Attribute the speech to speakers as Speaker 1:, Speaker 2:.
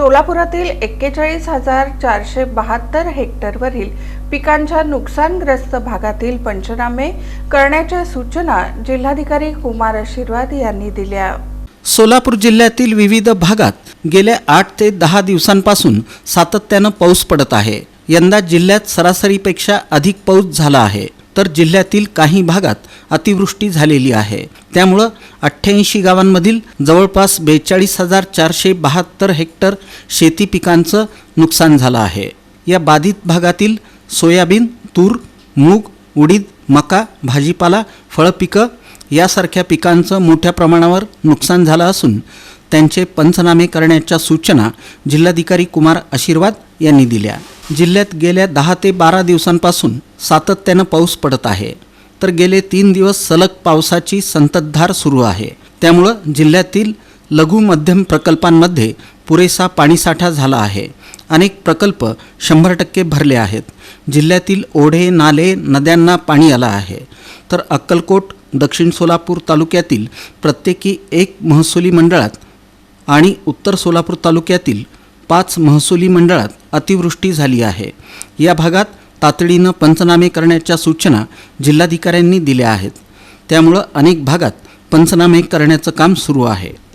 Speaker 1: सोलापुरातील एक्केचाळीस हजार चारशे बहात्तर हेक्टरवरील पिकांच्या नुकसानग्रस्त भागातील पंचनामे करण्याच्या सूचना जिल्हाधिकारी कुमार आशीर्वाद यांनी दिल्या.
Speaker 2: सोलापूर जिल्ह्यातील विविध भागात गेल्या आठ ते दहा दिवसांपासून सातत्यानं पाऊस पडत आहे. यंदा जिल्ह्यात सरासरीपेक्षा अधिक पाऊस झाला आहे. तर जिल्ह्यातील काही भागात अतिवृष्टी झालेली आहे. त्यामुळं अठ्ठ्याऐंशी गावांमधील जवळपास बेचाळीस हजार चारशे बहात्तर हेक्टर शेती पिकांचं नुकसान झालं आहे. या बाधित भागातील सोयाबीन तूर मूग उडीद मका भाजीपाला फळपिकं यासारख्या पिकांचं मोठ्या प्रमाणावर नुकसान झालं असून त्यांचे पंचनामे करण्याच्या सूचना जिल्हाधिकारी कुमार आशीर्वाद यांनी दिल्या. जिल्ह्यात गेल्या दहा ते बारा दिवसांपासून सातत्यानं पाऊस पडत आहे. तर गेले तीन दिवस सलग पावसाची संततधार सुरू आहे. त्यामुळं जिल्ह्यातील लघु मध्यम प्रकल्पांमध्ये पुरेसा पाणीसाठा झाला आहे. अनेक प्रकल्प शंभर टक्के भरले आहेत. जिल्ह्यातील ओढे नाले नद्यांना पाणी आलं आहे. तर अक्कलकोट दक्षिण सोलापूर तालुक्यातील प्रत्येकी एक महसुली मंडळात आणि उत्तर सोलापूर तालुक्यातील पाच महसुली मंडळात अतिवृष्टी झाली आहे. या भागात तातडीनं पंचनामे करण्याच्या सूचना जिल्हाधिकाऱ्यांनी दिल्या आहेत. त्यामुळं अनेक भागात पंचनामे करण्याचं काम सुरू आहे.